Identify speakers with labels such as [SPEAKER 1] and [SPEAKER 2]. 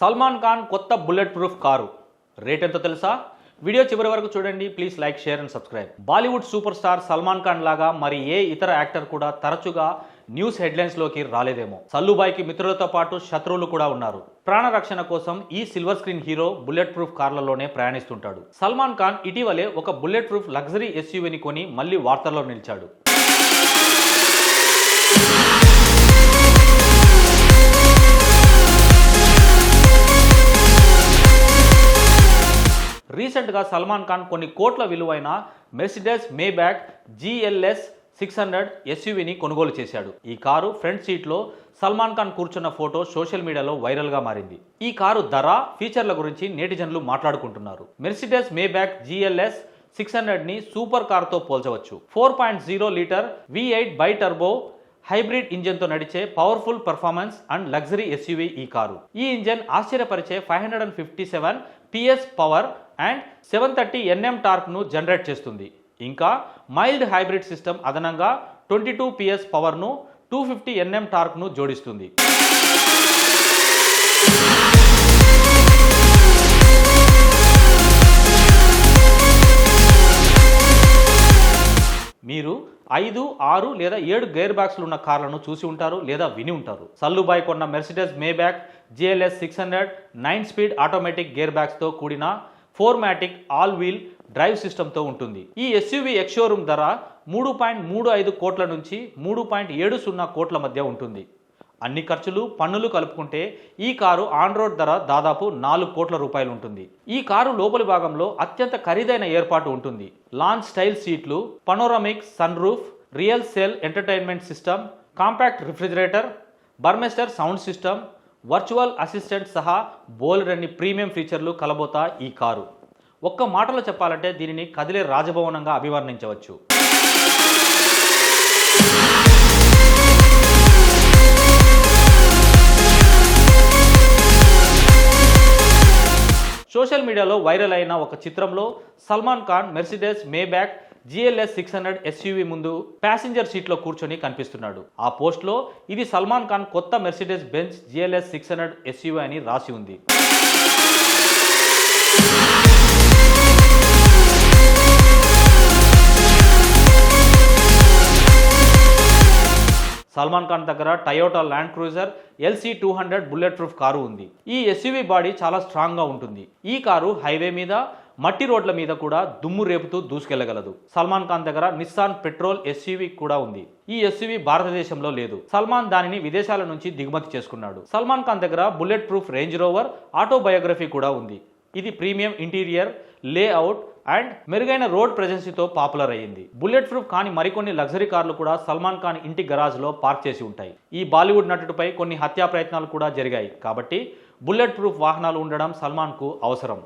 [SPEAKER 1] సల్మాన్ ఖాన్ కొత్త bullet proof car. Rate ఎంతో తెలుసా? వీడియో చివరి వరకు చూడండి please like share and subscribe. Bollywood super star Salman Khan లాగా మరి ఏ ఇతర యాక్టర్ కూడా తరచుగా న్యూస్ హెడ్లైన్స్లోకి రాలేదేమో. సల్లుబాయ్కి మిత్రులతో పాటు శత్రువులు కూడా ఉన్నారు. ప్రాణ రక్షణ కోసం ఈ silver screen hero bullet proof కార్లలోనే ప్రయాణిస్తుంటాడు. సల్మాన్ ఖాన్ ఇటీవలే ఒక బుల్లెట్ ప్రూఫ్ లగ్జరీ ఎస్యూవీని కొని మళ్ళీ వార్తల్లో నిలిచాడు. రీసెంట్గా సల్మాన్ ఖాన్ కొన్ని కోట్ల విలువైన Mercedes Maybach GLS six hundred ఎస్యూవీని కొనుగోలు చేశాడు. ఈ కారు ఫ్రంట్ సీట్లో సల్మాన్ ఖాన్ కూర్చున్న ఫోటో సోషల్ మీడియాలో వైరల్గా మారింది. ఈ కారు ధర ఫీచర్ల గురించి నేటిజన్లు మాట్లాడుకుంటున్నారు. మెర్సిడెస్ మేబ్యాక్ జిఎల్ఎస్ సిక్స్ హండ్రెడ్ని సూపర్ కార్తో పోల్చవచ్చు. Four point zero litre V eight bi turbo hybrid ఇంజన్తో నడిచే powerful performance and luxury SUV ఈ కారు. ఈ engine ఆశ్చర్యపరిచే five hundred and fifty seven PS power and seven thirty NM టార్క్ను generate చేస్తుంది. ఇంకా mild hybrid system అదనంగా twenty two PS పవర్ను two fifty NM టార్క్ను జోడిస్తుంది. మీరు ఐదు ఆరు లేదా ఏడు గేర్ బ్యాగ్స్లు ఉన్న కార్లను చూసి ఉంటారు లేదా విని ఉంటారు. సల్లుబాయ్ కొన్న Mercedes Maybach GLS six hundred nine speed automatic gear బ్యాగ్స్తో కూడిన four matic all wheel drive సిస్టంతో ఉంటుంది ఈ ఎస్యూవీ ఎక్స్షోరూమ్ ధర మూడు పాయింట్ మూడు ఐదు కోట్ల నుంచి మూడు పాయింట్ ఏడు సున్నా కోట్ల మధ్య ఉంటుంది. అన్ని ఖర్చులు పన్నులు కలుపుకుంటే ఈ కారు ఆన్ రోడ్ ధర దాదాపు నాలుగు కోట్ల రూపాయలు ఉంటుంది. ఈ కారు లోపలి భాగంలో అత్యంత ఖరీదైన ఏర్పాటు ఉంటుంది. లాంచ్ స్టైల్ సీట్లు panoramic sunroof rear seat entertainment system compact refrigerator Burmester sound system virtual assistant సహా బోలెడన్ని ప్రీమియం ఫీచర్లు కలబోతా ఈ కారు. ఒక్క మాటలో చెప్పాలంటే దీనిని కదిలే రాజభవనంగా అభివర్ణించవచ్చు. సోషల్ మీడియాలో వైరల్ అయిన ఒక చిత్రంలో Salman Khan Mercedes Maybach GLS six hundred SUV ముందు ప్యాసింజర్ సీట్లో కూర్చొని కనిపిస్తున్నాడు. ఆ పోస్ట్లో ఇది సల్మాన్ ఖాన్ కొత్త Mercedes Benz GLS six hundred SUV అని రాసి ఉంది. సల్మాన్ ఖాన్ దగ్గర Toyota Land Cruiser LC two hundred bullet proof car ఉంది. ఈ ఎస్యూవీ బాడీ చాలా స్ట్రాంగ్గా ఉంటుంది. ఈ కారు హైవే మీద మట్టి రోడ్ల మీద కూడా దుమ్ము రేపుతూ దూసుకెళ్ళగలదు. సల్మాన్ ఖాన్ దగ్గర నిస్సాన్ పెట్రోల్ ఎస్యూవీ కూడా ఉంది. ఈ ఎస్యూవీ భారతదేశంలో లేదు. సల్మాన్ దానిని విదేశాల నుంచి దిగుమతి చేసుకున్నాడు. సల్మాన్ ఖాన్ దగ్గర bullet proof Range Rover Autobiography కూడా ఉంది. ఇది ప్రీమియం ఇంటీరియర్ లేఅవుట్ అండ్ మెరుగైన రోడ్ ప్రెజెన్సీతో పాపులర్ అయ్యింది. బుల్లెట్ ప్రూఫ్ కాని మరికొన్ని లగ్జరీ కార్లు కూడా సల్మాన్ ఖాన్ ఇంటి గరాజ్లో పార్క్ చేసి ఉంటాయి. ఈ బాలీవుడ్ నటుడిపై కొన్ని హత్యా ప్రయత్నాలు కూడా జరిగాయి. కాబట్టి బుల్లెట్ ప్రూఫ్ వాహనాలు ఉండడం సల్మాన్కు అవసరం.